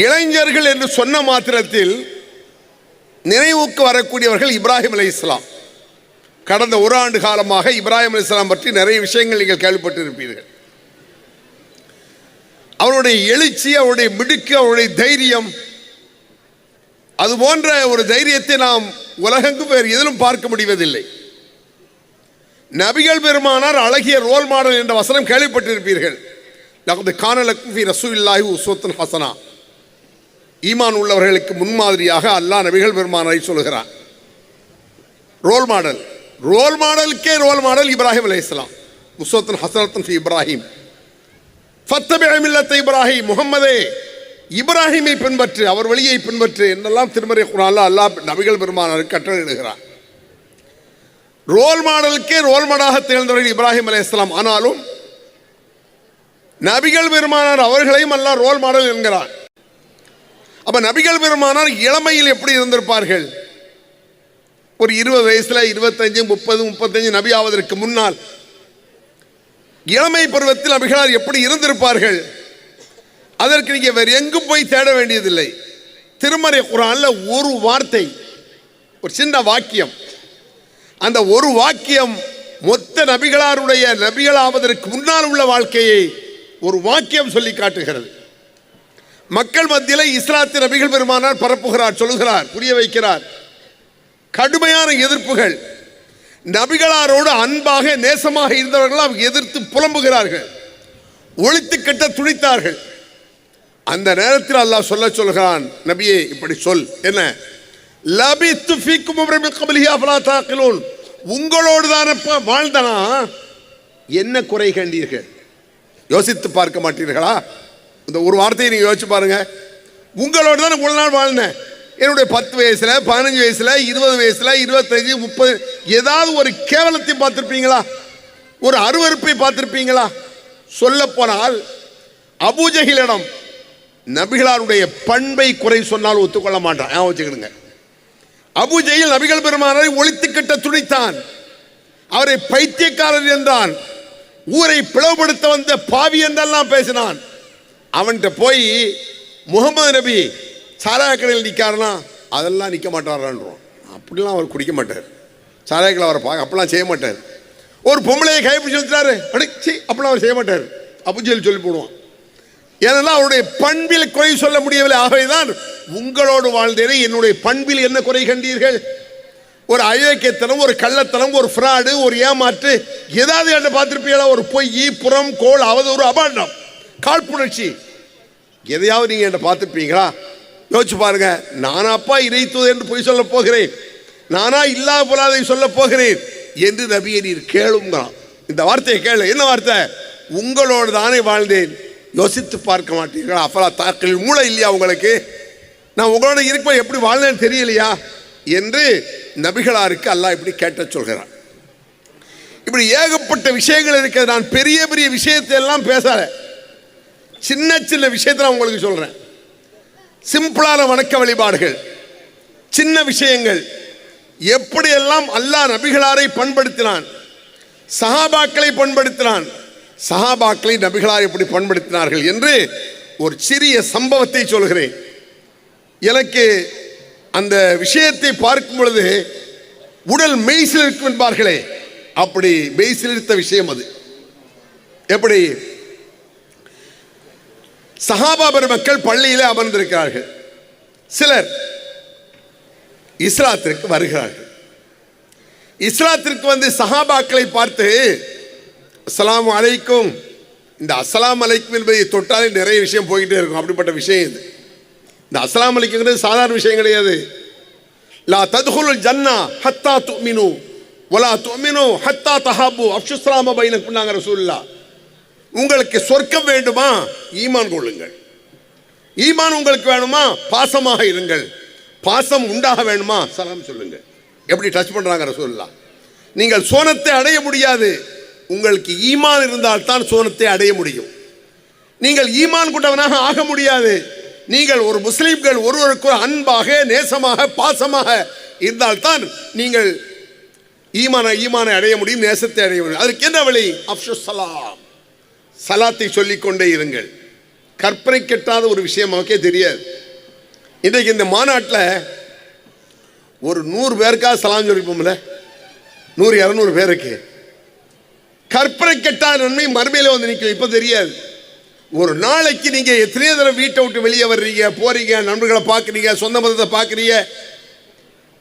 இளைஞர்கள் என்று சொன்ன மாத்திரத்தில் நினைவுக்கு வரக்கூடியவர்கள் இப்ராஹிம் அலி இஸ்லாம் கடந்த ஒரு ஆண்டு காலமாக இப்ராஹிம் அலி இஸ்லாம் பற்றி நிறைய விஷயங்கள் நீங்கள் கேள்விப்பட்டிருப்பீர்கள். அவருடைய எழுச்சி அவருடைய மிடுக்கு அவருடைய தைரியம் அது போன்ற ஒரு தைரியத்தை நாம் உலகெங்கும் வேறு எதிலும் பார்க்க முடிவதில்லை. நபிகள் பெருமானார் அழகிய ரோல் மாடல் என்ற வசனம் கேள்விப்பட்டிருப்பீர்கள். லகது கானலக்கும் ஃபி ரசூலில்லாஹி ஹசனா. ஈமான் உள்ளவர்களுக்கு முன்மாதிரியாக அல்லாஹ் நபிகள் பெருமானை சொல்கிறான் ரோல் மாடல் ரோல் மாடலுக்கே ரோல் மாடல் இப்ராஹிம் அலைஹிஸ்ஸலாம் உஸ்வத்துன் ஹசனத்துன் ஃபி இப்ராஹிம். ஃபத்தபிமில்லத்தை இப்ராஹிம் முகம்மதே இப்ராஹிமை பின்பற்று அவர் வழியை பின்பற்று என்னெல்லாம் திருமறை குரான்ல அல்லாஹ் நபிகள் பெருமானார் கட்டளையிடுகிறார். ரோல் மாடலுக்கே ரோல் மாடலாக திகழ்ந்தவர்கள் இப்ராஹிம் அலைஹிஸ்ஸலாம் ஆனாலும் நபிகள் பெருமானார் அவர்களையும் அல்லாஹ் ரோல் மாடல் என்கிறார். அப்ப நபிகள் பெருமானார் இளமையில் எப்படி இருந்திருப்பார்கள்? ஒரு இருபது வயசுல இருபத்தஞ்சு முப்பது முப்பத்தஞ்சு நபி ஆவதற்கு முன்னால் இளமை பருவத்தில் நபிகளார் எப்படி இருந்திருப்பார்கள்? அதற்கு நீங்க வேறு எங்கும் போய் தேட வேண்டியதில்லை. திருமறை குரான்ல ஒரு வார்த்தை ஒரு சின்ன வாக்கியம். அந்த ஒரு வாக்கியம் மொத்த நபிகளாருடைய நபிகளாவதற்கு முன்னால் உள்ள வாழ்க்கையை ஒரு வாக்கியம் சொல்லி காட்டுகிறது. மக்கள் மத்தியில் இஸ்லாத்திய நபிகள் பெருமானார் பரப்புகிறார் சொல்லுகிறார் புரிய வைக்கிறார். கடுமையான எதிர்ப்புகள். நபிகளாரோடு அன்பாக நேசமாக இருந்தவர்களாம் எதிர்த்து புலம்புகிறார்கள். ஒழித்து கட்ட துணித்தார்கள். அந்த நேரத்தில் அல்லாஹ் சொல்ல சொல்கிறான் நபியே இப்படி சொல். என்ன? லபித்து ஃபீக்கும் உங்களோடு தானப்பா வாழ்ந்தனா? என்ன குறை கண்டீர்கள்? யோசித்து பார்க்க மாட்டீர்களா? அந்த ஒரு வார்த்தையை நீங்கள் யோசிச்சு பாருங்க. உங்களோட தான் இவ்வளோ நாள் வாழ்ந்தேன். என்னுடைய பத்து வயசில் பதினஞ்சு வயசில் இருபது வயசில் இருபத்தஞ்சு முப்பது ஏதாவது ஒரு கேவலத்தை பார்த்துருப்பீங்களா? ஒரு அருவறுப்பை பார்த்துருப்பீங்களா? சொல்ல போனால் அபூஜகிலிடம் நபிகளாருடைய பண்பை குறை சொன்னால் ஒத்துக்கொள்ள மாட்டான். ஞாபகம் வச்சுக்கிடுங்க. அபுஜெயில் நபிகள் பெருமானை ஒழித்து கட்ட துணித்தான். அவரை பைத்தியக்காரர் என்றான். ஊரை பிளவுபடுத்த வந்த பாவி என்றெல்லாம் பேசினான். அவன்கிட்ட போய் முகமது நபி சாராய கடையில் நிற்காருனா அதெல்லாம் நிற்க மாட்டாரான்றோம் அப்படிலாம் அவர் குடிக்க மாட்டார். சாராய அவரை பார்க்க அப்படிலாம் செய்ய மாட்டார். ஒரு பொம்பளையை கைப்பிடிச்சு வச்சுட்டாரு அடிச்சு அப்படிலாம் அவர் செய்ய மாட்டார். அப்படின்னு சொல்லி சொல்லி போடுவான். ஏன்னா அவருடைய பண்பில் குறை சொல்ல முடியவில்லை. ஆகவேதான் உங்களோடு வாழ்ந்தேனே என்னுடைய பண்பில் என்ன குறை கண்டீர்கள்? ஒரு அயோக்கியத்தனம் ஒரு கள்ளத்தனம் ஒரு ஃப்ராடு ஒரு ஏமாற்று ஏதாவது என்ன பார்த்துருப்பீங்களா? ஒரு பொய் புறம் கோல் அவதூறு அபாண்டம். காழ்ப்புணர்ச்சி. எதையாவது நீங்க என்ன பார்த்துப்பீங்களா யோசிச்சு பாருங்க நானாப்பா இறைத்துவது என்று பொய் சொல்ல போகிறேன். நானா இல்லா பொல்லாதை சொல்ல போகிறேன். என்று நபியை நீர் கேளுங்கிறான் இந்த வார்த்தையை கேளு. என்ன வார்த்தை? உங்களோடு தானே வாழ்ந்தேன். யோசித்து பார்க்க மாட்டீர்களா? அப்பலா தாக்கள் மூளை இல்லையா உங்களுக்கு? நான் உங்களோட இருப்ப எப்படி வாழ்ந்தேன்னு தெரியலையா? என்று நபிகளாருக்கு அல்லாஹ் இப்படி கேட்ட சொல்கிறான். இப்படி ஏகப்பட்ட விஷயங்கள் இருக்கிறது. நான் பெரிய பெரிய விஷயத்தை எல்லாம் பேசலை. சின்ன சின்ன விஷயத்தை நான் உங்களுக்கு சொல்றேன். சிம்பிளான வணக்க வழிபாடுகள் சின்ன விஷயங்கள். எப்படியெல்லாம் அல்லாஹ் நபிகளாரை பண்படுத்தினான் சஹாபாக்களை பண்படுத்தினான் சஹாபாக்களை நபிகளார் எப்படி பண்படுத்தினார்கள் என்று ஒரு சிறிய சம்பவத்தை சொல்கிறேன். எனக்கு அந்த விஷயத்தை பார்க்கும் பொழுது உடல் மெய்சிலிருக்கும் என்பார்களே அப்படி மெய்சிலிருத்த விஷயம் அது. எப்படி? சஹாபா பெருமக்கள் பள்ளியிலே அமர்ந்திருக்கிறார்கள். சிலர் இஸ்லாத்திற்கு வருகிறார்கள். இஸ்லாத்திற்கு வந்து சஹாபாக்களை பார்த்து அஸ்லாம் அலைக்கும். இந்த அஸ்லாம் அலைக்கும் என்பதை தொட்டாலே நிறைய விஷயம் போய்கிட்டே இருக்கும். அப்படிப்பட்ட விஷயம் இது. இந்த அஸ்லாம் அலைக்குங்கிறது சாதாரண விஷயம் கிடையாது. லா ததுகுல் ஜன்னா ஹத்தா துமினு ஒலா துமினு ஹத்தா தஹாபு அப்சுஸ்லாம பைனக்குன்னாங்க ரசூல்லா உங்களுக்கு சொர்க்கம் வேண்டுமா? ஈமான் கொள்ளுங்கள். ஈமான் உங்களுக்கு வேணுமா? பாசமாக இருங்கள். பாசம் உண்டாக வேணுமா? சலாம் சொல்லுங்க எப்படி டச் பண்றாங்க ரசூல்லா நீங்கள் சோனத்தை அடைய முடியாது. உங்களுக்கு ஈமான் இருந்தால் தான் சோனத்தை அடைய முடியும். நீங்கள் ஈமான் கொண்டவனாக ஆக முடியாது. நீங்கள் ஒரு முஸ்லீம்கள் ஒருவருக்கு அன்பாக நேசமாக பாசமாக இருந்தால்தான் நீங்கள் ஈமான ஈமானை அடைய முடியும் நேசத்தை அடைய முடியும். அதற்கு என்ன வழி? அப்சுசலாம் சலாத்தை சொல்லிக்கொண்டே இருங்கள். கற்பனை கெட்டாத ஒரு விஷயம் நமக்கே தெரியாது. இன்றைக்கு இந்த மாநாட்டில் ஒரு நூறு பேருக்காக சலாம் சொல்லிப்போம்ல? நூறு இரநூறு பேருக்கு கற்பனை கெட்டாத நன்மை மறுமையில் வந்து நிற்கும். இப்போ தெரியாது. ஒரு நாளைக்கு நீங்கள் எத்தனையோ தடவை வீட்டை விட்டு வெளியே வர்றீங்க போறீங்க நண்பர்களை பார்க்குறீங்க சொந்த மதத்தை பார்க்குறீங்க.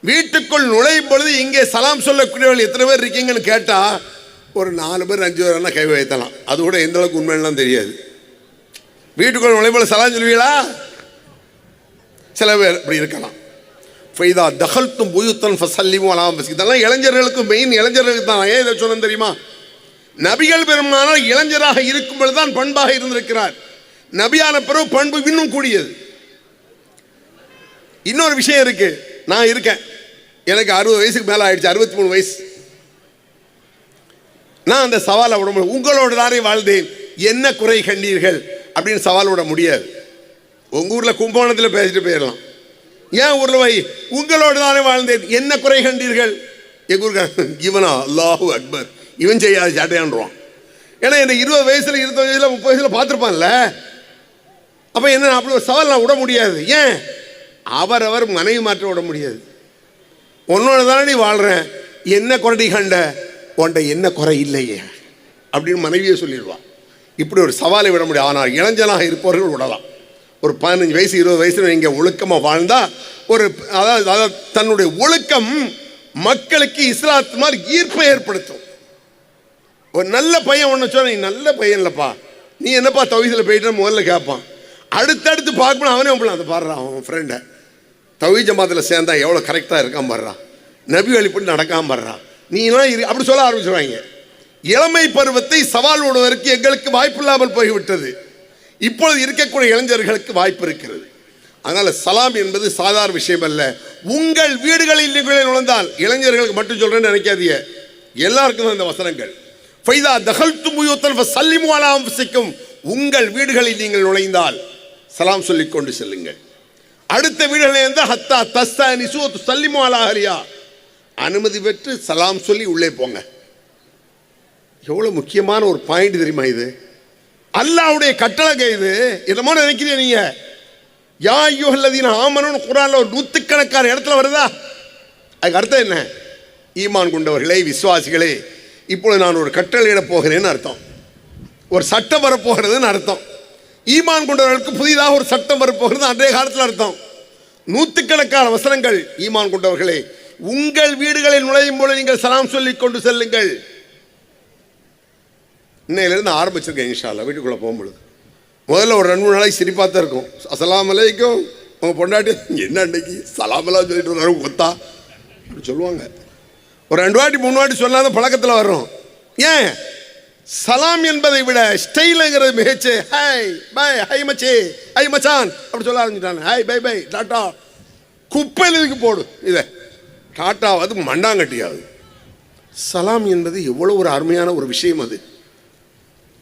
வீட்டுக்குள் நுழையும் பொழுது இங்கே சலாம் சொல்லக்கூடியவர்கள் எத்தனை பேர் இருக்கீங்கன்னு கேட்டால் ஒரு நாலு பேர் அஞ்சு பேர் கை வைத்தலாம். அது கூட எந்த அளவுக்கு உண்மைலாம் தெரியாது. வீட்டுக்குள்ள நுழையும் சலாம் சொல்லுவீங்களா சில பேர் இப்படி இருக்கலாம். ஃபைதா தகல்த்தும் புயுத்தன் ஃபசல்லிமும் அலாம் ஃபஸ் இதெல்லாம் இளைஞர்களுக்கு மெயின் இளைஞர்களுக்கு தான். ஏன் இதை சொன்னேன் தெரியுமா? நபிகள் பெருமானால் இளைஞராக இருக்கும் பொழுது தான் பண்பாக இருந்திருக்கிறார். நபியான பிறகு பண்பு இன்னும் கூடியது. இன்னொரு விஷயம் இருக்கு. நான் இருக்கேன். எனக்கு அறுபது வயசுக்கு மேலே ஆயிடுச்சு. அறுபத்தி மூணு வயசு. நான் அந்த சவாலை விட முடியும் உங்களோட தானே வாழ்ந்தேன். என்ன குறை கண்டீர்கள்? அப்படின்னு சவால் விட முடியாது. உங்கள் ஊரில் கும்பகோணத்தில் பேசிட்டு போயிடலாம். ஏன் ஊரில் வை உங்களோட தானே வாழ்ந்தேன். என்ன குறை கண்டீர்கள்? எங்கள் ஊருக்கு இவனா? அல்லாஹு அக்பர். இவன் செய்யாத சாட்டையான்றான். ஏன்னா என்ன இருபது வயசில் இருபது வயசில் முப்பது வயசில் பார்த்துருப்பான்ல. அப்போ என்ன அப்படி ஒரு சவால் நான் விட முடியாது. ஏன்? அவரவர் மனைவி மாற்ற விட முடியாது. உன்னோட தானே நீ வாழ்கிறேன் என்ன குறைடி கண்ட? உன்ட என்ன குறை இல்லையே? அப்படின்னு மனைவியே சொல்லிடுவான் இப்படி ஒரு சவாலை விட முடியும். ஆனால் இளைஞனாக இருப்பவர்கள் விடலாம். ஒரு பதினஞ்சு வயசு இருபது வயசு நீங்கள் ஒழுக்கமாக வாழ்ந்தால் ஒரு அதாவது அதாவது தன்னுடைய ஒழுக்கம் மக்களுக்கு இஸ்லாத்து மாதிரி ஈர்ப்பை ஏற்படுத்தும். ஒரு நல்ல பையன் ஒன்று சொன்ன நீ நல்ல பையன் இல்லைப்பா. நீ என்னப்பா தவிசில் போயிட்டு முதல்ல கேட்பான் அடுத்தடுத்து பார்க்கணும் அவனே உங்களை அதை பாடுறான் அவன் ஃப்ரெண்டை தவி ஜமாத்தில் சேர்ந்தா எவ்வளோ கரெக்டாக இருக்கான் பாடுறான் நபி வழிபட்டு நடக்காம பாடுறான் நீலாம் இரு அப்படி சொல்ல ஆரம்பிச்சுருவாங்க. இளமை பருவத்தை சவால் விடுவதற்கு எங்களுக்கு வாய்ப்பு இல்லாமல் போய்விட்டது. இப்பொழுது இருக்கக்கூடிய இளைஞர்களுக்கு வாய்ப்பு இருக்கிறது. அதனால் சலாம் என்பது சாதாரண விஷயம் அல்ல. உங்கள் வீடுகளில் நீங்கள் நுழைந்தால் இளைஞர்களுக்கு மட்டும் சொல்கிறேன்னு நினைக்காதீங்க. எல்லாருக்கும் தான் இந்த வசனங்கள். ஃபைதா தகல்து முயூத்தன் சல்லிமு அலா அன்ஃபுசிக்கும். உங்கள் வீடுகளில் நீங்கள் நுழைந்தால் சலாம் சொல்லிக் கொண்டு செல்லுங்கள். அடுத்த வீடுகளில் இருந்தால் ஹத்தா தஸ்தா நிசு சல்லிமு அலா ஹரியா அனுமதி பெற்று சலாம் சொல்லி உள்ளே போங்க. எவ்வளோ முக்கியமான ஒரு பாயிண்ட் தெரியுமா இது? அல்லாவுடைய கட்டளை இது. என்னமோ நினைக்கிறீங்க நீங்க? யா ஐயோ யுகல்லதீன ஆமனும் குரான்ல ஒரு நூற்றுக்கணக்கான இடத்துல வருதா? அதுக்கு அர்த்தம் என்ன? ஈமான் கொண்டவர்களே விசுவாசிகளே இப்பொழுது நான் ஒரு கட்டளையிட போகிறேன்னு அர்த்தம். ஒரு சட்டம் வரப்போகிறதுன்னு அர்த்தம். ஈமான் கொண்டவர்களுக்கு புதிதாக ஒரு சட்டம் வரப்போகிறது அன்றைய காலத்தில் அர்த்தம். நூற்றுக்கணக்கான வசனங்கள் ஈமான் கொண்டவர்களே உங்கள் வீடுகளில் நுழையும் போது நீங்கள் சலாம் சொல்லிக் கொண்டு செல்லுங்கள். இன்னையிலேருந்து ஆரம்பிச்சிருக்கேன் இன்ஷால்லா வீட்டுக்குள்ளே போகும்பொழுது. முதல்ல ஒரு ரெண்டு மூணு நாளைக்கு சிரிப்பாக தான் இருக்கும். அசலாம் அலைக்கும். உங்கள் பொண்டாட்டி என்ன அன்னைக்கு? சலாமெல்லாம் சொல்லிட்டு வந்தாரு கொத்தா அப்படி சொல்லுவாங்க. ஒரு ரெண்டு வாட்டி மூணு வாட்டி சொல்லாத பழக்கத்தில் வர்றோம். ஏன்? சலாம் என்பதை விட ஸ்டைலுங்கிறது மிகச்சு. ஹாய் பை ஹை மச்சி ஹை மச்சான். அப்படி சொல்ல ஆரம்பிச்சிட்டாங்க. ஹாய் பை பை டாட்டா குப்பையில் இதுக்கு போடு இதை. டாட்டாவது மண்டாங்கட்டியாவது சலாம் என்பது எவ்வளோ ஒரு அருமையான ஒரு விஷயம் அது.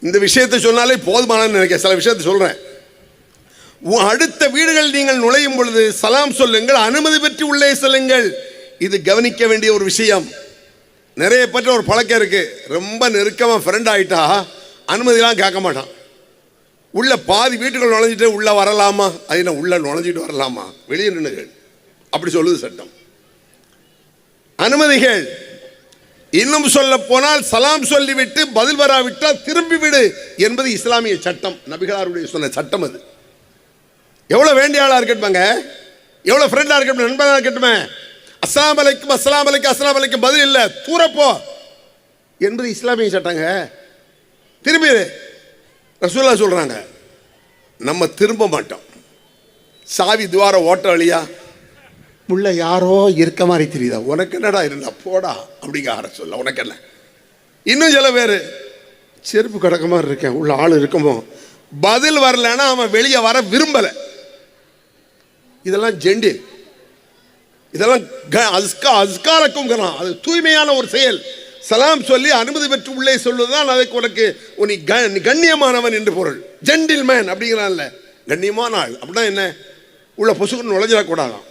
இந்த விஷயத்தை சொன்னாலே போதுமானன்னு நினைக்கிறேன். சில விஷயத்தை சொல்கிறேன் அடுத்த வீடுகள் நீங்கள் நுழையும் பொழுது சலாம் சொல்லுங்கள் அனுமதி பெற்று உள்ளே செல்லுங்கள். இது கவனிக்க வேண்டிய ஒரு விஷயம். நிறைய பேர்ட்ட ஒரு பழக்கம் இருக்குது ரொம்ப நெருக்கமாக ஃப்ரெண்ட் ஆகிட்டா அனுமதிலாம் கேட்க மாட்டான். உள்ள பாதி வீட்டுக்குள் நுழைஞ்சிட்டு உள்ளே வரலாமா? அது என்ன உள்ளே நுழைஞ்சிட்டு வரலாமா? வெளியே நின்னுகள் அப்படி சொல்லுது சட்டம். அனுமதிகள். இன்னும் சொல்ல போனால் சலாம் சொல்லிவிட்டு பதில் வராவிட்டால் திரும்பி விடு என்பது இஸ்லாமிய சட்டம். நபிகளாருடைய சொன்ன சட்டம் அது. எவ்வளோ வேண்டிய ஆளாக இருக்கட்டுமாங்க எவ்வளோ ஃப்ரெண்டாக இருக்கட்டும்? நண்பனாக இருக்கட்டுமே? அஸ்லாம் அலைக்கும் அஸ்லாம் அலைக்கும் அஸ்லாம் அலைக்கும் பதில் இல்லை. தூரப்போ என்பது இஸ்லாமிய சட்டங்க. திரும்பி ரசூல்லா சொல்கிறாங்க நம்ம திரும்ப மாட்டோம். சாவி துவார ஓட்ட வழியாக முள்ள யாரோ இருக்க மாதிரி தெரியுதா? உனக்கு என்னடா இருந்தா போடா அப்படிங்க ஆர சொல்ல. உனக்கு என்ன? இன்னும் சில பேர் செருப்பு கிடக்க மாதிரி இருக்கேன். உள்ள ஆள் இருக்குமோ? பதில் வரலைன்னா அவன் வெளியே வர விரும்பலை. இதெல்லாம் ஜெண்டில். இதெல்லாம் க- அஸ்கா அஸ்காரக்கும் அது தூய்மையான ஒரு செயல். சலாம் சொல்லி அனுமதி பெற்று உள்ளே சொல்லுதான் அதுக்கு உனக்கு உனி கண்ணியமானவன் என்று பொருள். ஜென்டில் மேன் அப்படிங்கிறான்ல. கண்ணியமான ஆள். அப்படின்னா என்ன? உள்ள பொசுக்குன்னு நுழைஞ்சிடக்கூடாதான்.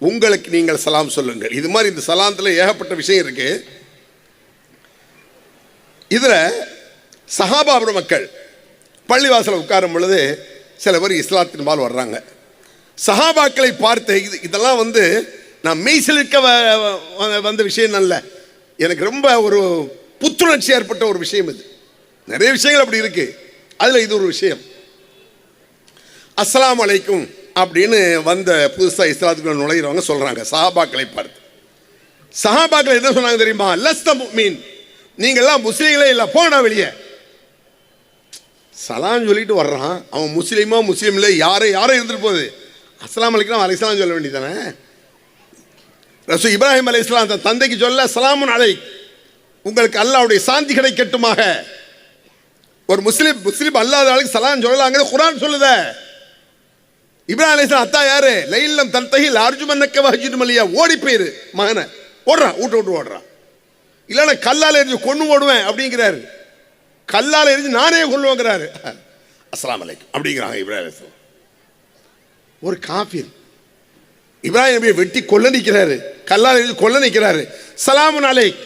உங்களுக்கு நீங்கள் சலாம் சொல்லுங்கள். இது மாதிரி இந்த சலாத்தில் ஏகப்பட்ட விஷயம் இருக்கு. இதில் சஹாபாபுர மக்கள் பள்ளிவாசல உட்காரும் பொழுது சில பேர் இஸ்லாத்தின் பால் வர்றாங்க. சஹாபாக்களை பார்த்து இது இதெல்லாம் வந்து நான் மெய்சிலிருக்க வ- வ- வந்த விஷயம் அல்ல. எனக்கு ரொம்ப ஒரு புத்துணர்ச்சி ஏற்பட்ட ஒரு விஷயம் இது. நிறைய விஷயங்கள் அப்படி இருக்கு. அதில் இது ஒரு விஷயம். அஸ்லாம் அலைக்கும். அப்படின்னு வந்த புதுசாக இஸ்லாத்துக்குள்ள நுழையிறவங்க சொல்றாங்க சஹாபாக்களை பார்த்து. சஹாபாக்கள் என்ன சொன்னாங்க தெரியுமா? லஸ்த மீன் நீங்கள்லாம் முஸ்லீம்களே இல்லை போனா வெளியே. சலாம் சொல்லிட்டு வர்றான். அவன் முஸ்லீமோ முஸ்லீம் இல்லை யாரோ யாரோ இருந்துட்டு போகுது. அஸ்லாம் அலைக்கலாம் அலைசலாம் சொல்ல வேண்டியதானே ரசூ இப்ராஹிம் அலை இஸ்லாம் தன் தந்தைக்கு சொல்ல சலாமுன் அலை உங்களுக்கு அல்லாவுடைய சாந்தி கிடைக்கட்டுமாக. ஒரு முஸ்லீம் முஸ்லீம் அல்லாத ஆளுக்கு சலாம் சொல்லலாங்கிறது குரான் சொல்லுதே. இப்ராஹிம் அத்தா யாரு? லைல்லம் தன்தஹில் அர்ஜுமன்னக்க வஹஜின் மலியா ஓடி போயிரு. மகனை. ஓடுறான் விட்டு விட்டு ஓடுறான் இல்லைன்னா கல்லால் எரிஞ்சு கொண்டு ஓடுவேன் அப்படிங்கிறாரு. கல்லால் எரிஞ்சு நானே கொள்ளுவோங்கிறாரு அஸ்லாம் அலைக்கும். அப்படிங்கிறாங்க இப்ராஹிம் ஒரு காஃபிர். இப்ராஹிம் நபியை வெட்டி கொல்ல நிற்கிறாரு. கல்லால் எரிஞ்சு கொல்ல நிற்கிறாரு. சலாம் அலைக்.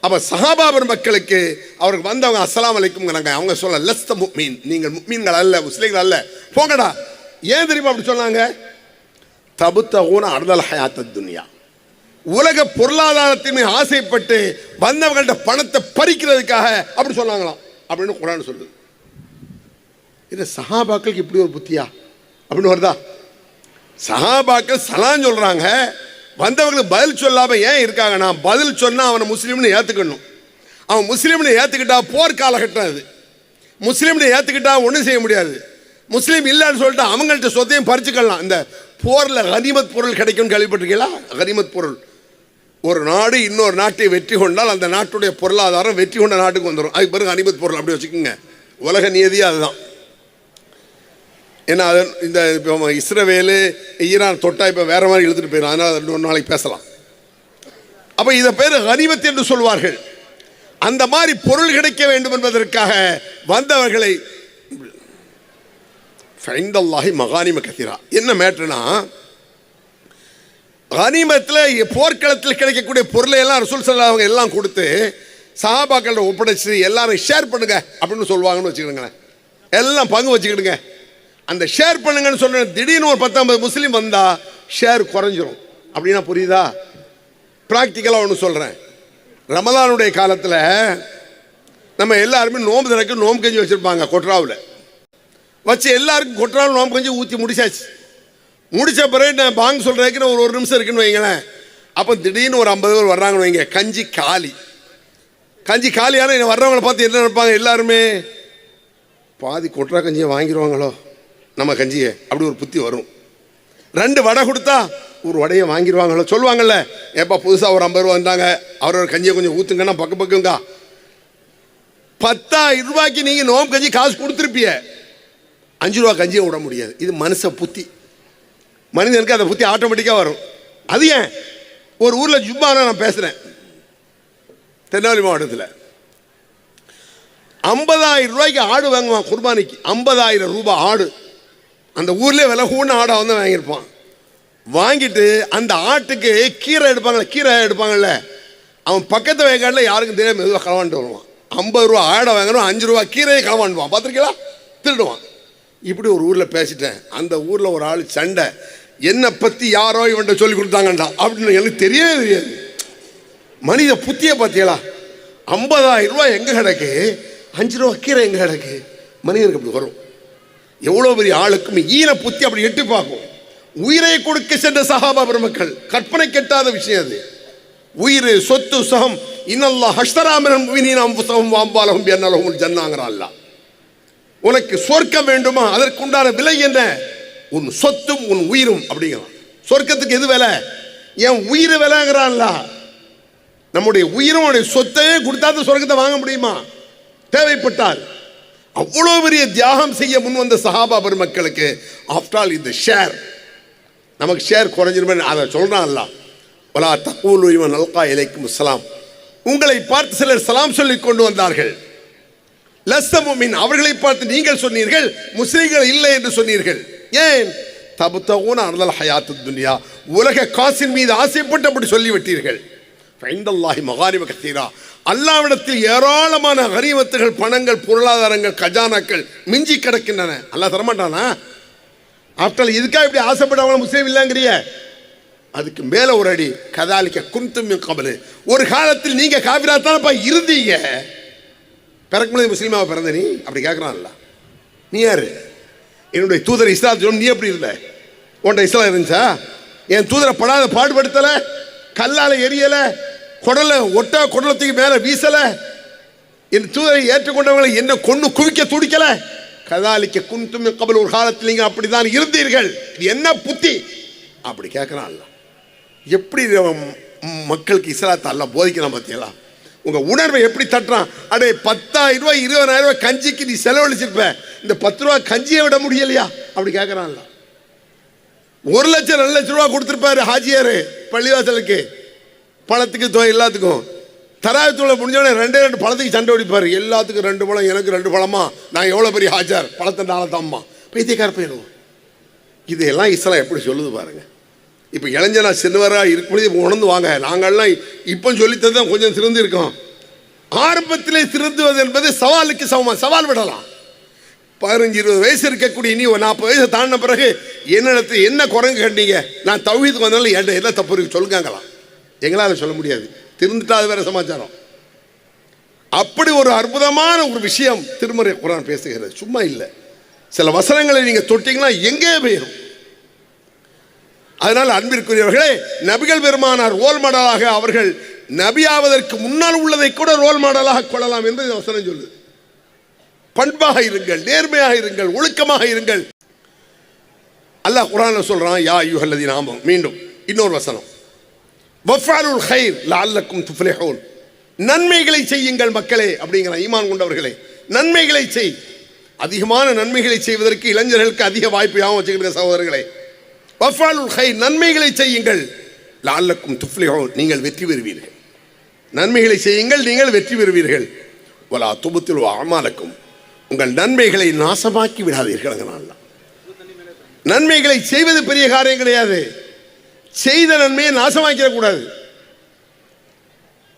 அப்ப சஹாபாபர் மக்களுக்கு அவருக்கு வந்தவங்க அஸ்லாம் அலைக்கும்ங்கிறாங்க. அவங்க சொல்ல லஸ்த முக்மீன் நீங்கள் முக்மீன்கள் அல்ல முஸ்லீம்கள் அல்ல. போங்கடா. ஏன் தெரியுமா அப்படி சொன்னாங்க? தபுத்த ஊன அர்தல் ஹயாத்த துனியா. உலக பொருளாதாரத்தின் மீது ஆசைப்பட்டு வந்தவங்கள்ட்ட பணத்தை பறிக்கிறதுக்காக அப்படி சொன்னாங்களாம். அப்படின்னு குரான் சொல்லுது. இது சஹாபாக்களுக்கு இப்படி ஒரு புத்தியா? அப்படின்னு வருதா? சஹாபாக்கள் சலான் சொல்றாங்க. வந்தவங்களுக்கு பதில் சொல்லாம ஏன் இருக்காங்கன்னா பதில் சொன்னா அவனை முஸ்லீம்னு ஏத்துக்கணும். அவன் முஸ்லீம்னு ஏத்துக்கிட்டா போர் காலகட்டம் அது முஸ்லீம்னு ஏத்துக்கிட்டா ஒன்றும் செய்ய முடியாது. முஸ்லீம் இல்லைன்னு சொல்லிட்டு அவங்கள்ட்ட சொத்தையும் பறிச்சுக்கலாம். இந்த போரில் கனிமத் பொருள் கிடைக்கும்னு கேள்விப்பட்டிருக்கீங்களா? கனிமத் பொருள். ஒரு நாடு இன்னொரு நாட்டை வெற்றி கொண்டால் அந்த நாட்டுடைய பொருளாதாரம் வெற்றி கொண்ட நாட்டுக்கு வந்துடும் அதுக்கு பிறகு அனிமத் பொருள் அப்படி வச்சுக்கோங்க. உலக நியதியே அதுதான். ஏன்னா அது இந்த இப்போ இஸ்ரவேலு ஈரான் தொட்டா இப்போ வேறு மாதிரி இழுத்துட்டு போயிடும் அதனால் ரெண்டு ஒரு நாளைக்கு பேசலாம். அப்போ இதை பேர் கனிமத் என்று சொல்வார்கள். அந்த மாதிரி பொருள் கிடைக்க வேண்டும் என்பதற்காக வந்தவர்களை ஃபைந்தல்லாஹி மகானிம கத்திரா என்ன மேட்ருனா கனிமத்தில் போர்க்களத்தில் கிடைக்கக்கூடிய பொருளை எல்லாம் ரசூல் ஸல்லல்லாஹு அவங்க எல்லாம் கொடுத்து சஹாபாக்கள ஒப்படைச்சு எல்லாரும் ஷேர் பண்ணுங்க அப்படின்னு சொல்லுவாங்கன்னு வச்சுக்கிடுங்களேன். எல்லாம் பங்கு வச்சுக்கிடுங்க. அந்த ஷேர் பண்ணுங்கன்னு சொன்ன திடீர்னு ஒரு பத்தொன்பது முஸ்லீம் வந்தால் ஷேர் குறைஞ்சிரும். அப்படின்னா புரியுதா? ப்ராக்டிக்கலாக ஒன்று சொல்கிறேன் ரமலானுடைய காலத்தில் நம்ம எல்லாருமே நோம்பு திறக்க நோம்பு கஞ்சி வச்சுருப்பாங்க கொட்ராவில் வச்சு எல்லாருக்கும் கொட்ராவில் நோம்பு கஞ்சி ஊற்றி முடிச்சாச்சு. முடிச்ச பிறகு நான் பாங்க சொல்கிறதுக்கு நான் ஒரு ஒரு நிமிஷம் இருக்குன்னு வைங்களேன். அப்போ திடீர்னு ஒரு ஐம்பது பேர் வர்றாங்கன்னு வைங்க. கஞ்சி காலி. கஞ்சி காலியான என்ன வர்றவங்கள பார்த்து என்ன நினைப்பாங்க எல்லாருமே? பாதி கொட்ரா கஞ்சியை வாங்கிடுவாங்களோ நம்ம கஞ்சியை. அப்படி ஒரு புத்தி வரும். ரெண்டு வடை கொடுத்தா ஒரு வடையை வாங்கிடுவாங்களோ சொல்லுவாங்கல்ல ஏப்பா புதுசாக ஒரு ஐம்பது ரூபா வந்தாங்க. அவரோட கஞ்சியை கொஞ்சம் ஊற்றுங்கன்னா பக்கம் பக்கங்க. பத்தாயிரம் ரூபாய்க்கு நீங்கள் நோம்பு கஞ்சி காசு கொடுத்துருப்பிய. அஞ்சு ரூபா கஞ்சியை விட முடியாது. இது மனுஷ புத்தி. மனிதனுக்கு அந்த புத்தி ஆட்டோமேட்டிக்காக வரும். அது ஏன்? ஒரு ஊரில் ஜும்மானா நான் பேசுகிறேன் தென்னாலி மாவட்டத்தில். ஐம்பதாயிரம் ரூபாய்க்கு ஆடு வாங்குவான் குர்பானிக்கு. ஐம்பதாயிரம் ரூபாய் ஆடு. அந்த ஊர்லேயே விலை கூடின ஆடை வந்து வாங்கியிருப்பான். வாங்கிட்டு அந்த ஆட்டுக்கு கீரை எடுப்பாங்கல்ல கீரை எடுப்பாங்கல்ல அவன் பக்கத்து வயக்காட்டில் யாருக்கும் தெரியாம மெதுவாக களவாண்டு வருவான். ஐம்பது ரூபா ஆடை வாங்கணும் அஞ்சு ரூபா கீரையை களவாண்டுவான் பார்த்துருக்கீங்களா? திருடுவான். இப்படி ஒரு ஊரில் பேசிட்டேன். அந்த ஊரில் ஒரு ஆள் சண்டை. என்னை பற்றி யாரோ இவன்கிட்ட சொல்லி கொடுத்தாங்கண்டா அப்படின்னு எனக்கு தெரியவே தெரியாது. மனித புத்திய பார்த்தீங்களா ஐம்பதாயிரம் ரூபாய் எங்கே கிடக்கு? அஞ்சு ரூபா கீரை எங்கே கிடக்கு? மனிதனுக்கு அப்படி வரும். எவ்வளோ பெரிய ஆளுக்கும் ஈன புத்தி அப்படி எட்டி பார்க்கும். உயிரை கொடுக்க சென்ற சகாபா பெருமக்கள். கற்பனை கெட்டாத விஷயம் அது. உயிர் சொத்து சுகம். இன்னல்லா ஹஸ்தராமரன் நாம் புசகம் வாம்பாலகம் என்னலகும் ஜன்னாங்கிறான் உனக்கு சொர்க்கம் வேண்டுமா? அதற்குண்டான விலை என்ன? உன் சொத்தும் உன் உயிரும் அப்படிங்கிறான். சொர்க்கத்துக்கு எது விலை? என் உயிர் விலைங்கிறான்ல. நம்முடைய உயிரும் உடைய சொத்தையே கொடுத்தா சொர்க்கத்தை வாங்க முடியுமா? தேவைப்பட்டால். அவ்வளோ பெரிய தியாகம் செய்ய முன் வந்த சஹாபா பெருமக்களுக்கு ஆஃப்டர் ஆல் இந்த ஷேர் நமக்கு ஷேர் குறைஞ்சிருமே அதை சொல்கிறான்ல பலா தக்கூலு இவன் அல்கா இலைக்கும் சலாம். உங்களை பார்த்து சிலர் சலாம் சொல்லி கொண்டு வந்தார்கள். லஸ்தமுமின் அவர்களை பார்த்து நீங்கள் சொன்னீர்கள் முஸ்லீம்கள் இல்லை என்று சொன்னீர்கள். ஏன்? தபுத்தகூன அனதல் ஹயாத்து துன்யா உலக காசின் மீது ஆசைப்பட்டு அப்படி சொல்லிவிட்டீர்கள். ஃபைண்டல்லாஹி மகாரிம கத்தீரா அல்லாவிடத்தில் ஏராளமான கரிமத்துகள் பணங்கள் பொருளாதாரங்கள் கஜானாக்கள் மிஞ்சி கிடக்கின்றன. அல்லாஹ் தரமாட்டானா? ஆஃப்டர் இதுக்காக இப்படி ஆசைப்படாமல் முஸ்லீம் இல்லைங்கிறிய. அதுக்கு மேலே ஒரு அடி கதாலிக்க குந்தும் கபலு. ஒரு காலத்தில் நீங்கள் காபிரா தானப்பா இருந்தீங்க. பிறக்கும்போது முஸ்லீமாக பிறந்த நீ? அப்படி கேட்குறான்ல நீ யார்? என்னுடைய தூதர் இஸ்லாத்து நீ எப்படி இருந்த? உன்ட்ட இஸ்லாம் இருந்துச்சா? என் தூதரை படாத பாடுபடுத்தலை கல்லால் எரியலை குடலை ஒட்டா குடலத்துக்கு மேலே வீசலை. என் தூதரை ஏற்றுக்கொண்டவங்களை என்ன கொண்டு குவிக்க துடிக்கலை. கதாலிக்க குந்தும் கபல் ஒரு காலத்தில் நீங்க அப்படிதான் இருந்தீர்கள். இது என்ன புத்தி? அப்படி கேட்குறான்ல எப்படி மக்களுக்கு இஸ்லாத்தை அல்ல போதிக்கிறான் பார்த்தீங்களா உங்க உணர்வை எப்படி தட்டுறான்? அடே பத்தாயிரம் ரூபாய் இருபதாயிரம் ரூபாய் கஞ்சிக்கு நீ செலவழிச்சிருப்ப. இந்த பத்து ரூபா கஞ்சியை விட முடியலையா? அப்படி கேட்குறான்ல ஒரு லட்சம் ரெண்டு லட்சம் ரூபா கொடுத்துருப்பாரு ஹாஜியாரு பள்ளிவாசலுக்கு. பழத்துக்கு தொகை எல்லாத்துக்கும். தராயத்துள்ள முடிஞ்சோடனே ரெண்டே ரெண்டு பழத்துக்கு சண்டை ஓடிப்பாரு. எல்லாத்துக்கும் ரெண்டு பழம் எனக்கு ரெண்டு பழமா? நான் எவ்வளோ பெரிய ஹாஜார் பழத்தை நாளத்தாம்மா பைத்தியக்கார போயிடுவோம் இதையெல்லாம் இஸ்லாம் எப்படி சொல்லுது பாருங்கள் இப்போ இளைஞனா சிறுவராக இருக்கும்போது இப்போ உணர்ந்து வாங்க. நாங்கள்லாம் இப்போ சொல்லித்தது தான் கொஞ்சம் சிறந்து இருக்கோம். ஆரம்பத்திலே திருந்துவது என்பது சவாலுக்கு சமமாக சவால் விடலாம். பதினஞ்சு இருபது வயசு இருக்கக்கூடிய நீ ஒரு நாற்பது வயசு தாண்டின பிறகு என்னிடத்து என்ன குரங்கு கண்டீங்க? நான் தவிதுக்கு வந்தாலும் என்கிட்ட என்ன தப்பு இருக்கு சொல்லுங்காங்களாம். எங்களால் சொல்ல முடியாது. திருந்துட்டா அது சமாச்சாரம். அப்படி ஒரு அற்புதமான ஒரு விஷயம் திருமறை குரான் பேசுகிறது. சும்மா இல்லை. சில வசனங்களை நீங்கள் தொட்டிங்கன்னா எங்கே போயிடும் அதனால் அன்பிற்குரியவர்களே நபிகள் பெருமானார் ரோல் மாடலாக அவர்கள் நபியாவதற்கு முன்னால் உள்ளதை கூட ரோல் மாடலாக கொள்ளலாம் என்று வசனம் சொல்லுது. பண்பாக இருங்கள் நேர்மையாக இருங்கள் ஒழுக்கமாக இருங்கள். அல்லாஹ் குரான சொல்றான் யா யுஹல்லதி நாமம் மீண்டும் இன்னொரு வசனம். வஃபாலுல் ஹைர் லஅல்லக்கும் துஃப்லிஹூன். நன்மைகளை செய்யுங்கள் மக்களே அப்படிங்கிற ஈமான் கொண்டவர்களே. நன்மைகளை செய். அதிகமான நன்மைகளை செய்வதற்கு இளைஞர்களுக்கு அதிக வாய்ப்பு யாவும் வச்சுக்கிற சகோதரர்களே. வஃபாலுல் ஹை நன்மைகளை செய்யுங்கள். லால்லக்கும் துஃப்லிஹோ நீங்கள் வெற்றி பெறுவீர்கள். நன்மைகளை செய்யுங்கள் நீங்கள் வெற்றி பெறுவீர்கள். வலா துபத்தில் அமாலக்கும் உங்கள் நன்மைகளை நாசமாக்கி விடாதீர்கள் நன்மைகளை செய்வது பெரிய காரியம் கிடையாது. செய்த நன்மையை நாசமாக்கிடக்கூடாது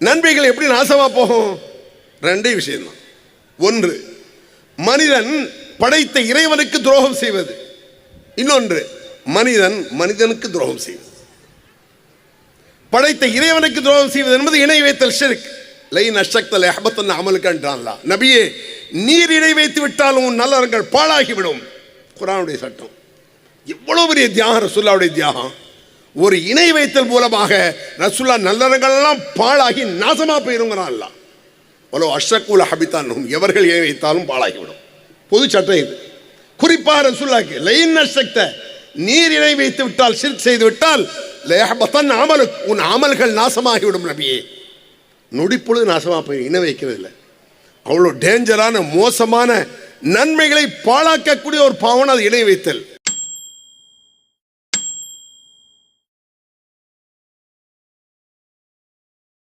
நன்மைகள் எப்படி நாசமா போகும்? ரெண்டே விஷயம்தான் ஒன்று மனிதன் படைத்த இறைவனுக்கு துரோகம் செய்வது. இன்னொன்று மனிதன் மனிதனுக்கு துரோகம் செய்வது. படைத்த இறைவனுக்கு துரோகம் செய்வது என்பது இணை வைத்தல் ஷிர்க் லைன் அஷக்தல் அஹபத்தன் அமலுக்கன்றான்லா நபியே நீர் இணை வைத்து விட்டாலும் உன் நல்லறங்கள் பாழாகிவிடும். குரானுடைய சட்டம். எவ்வளோ பெரிய தியாகம் ரசுல்லாவுடைய தியாகம். ஒரு இணை வைத்தல் மூலமாக ரசுல்லா நல்லறங்கள் எல்லாம் பாழாகி நாசமா போயிருங்கிறான் அல்ல அவ்வளோ அஷ்ரக்குல ஹபித்தான் எவர்கள் இணை வைத்தாலும் பாழாகிவிடும். பொது சட்டம் இது. குறிப்பாக ரசுல்லாக்கு லைன் அஷக்த நீர் இணை வைத்து விட்டால் சிர்க் செய்து விட்டால் லேஹபத்தன் அமலு உன் அமல்கள் நாசமாகிவிடும் நபியே. நொடிப்பொழுது நாசமாக போய் இணை வைக்கிறது இல்லை. அவ்வளோ டேஞ்சரான மோசமான நன்மைகளை பாழாக்கக்கூடிய ஒரு பாவனை அது இணை வைத்தல்.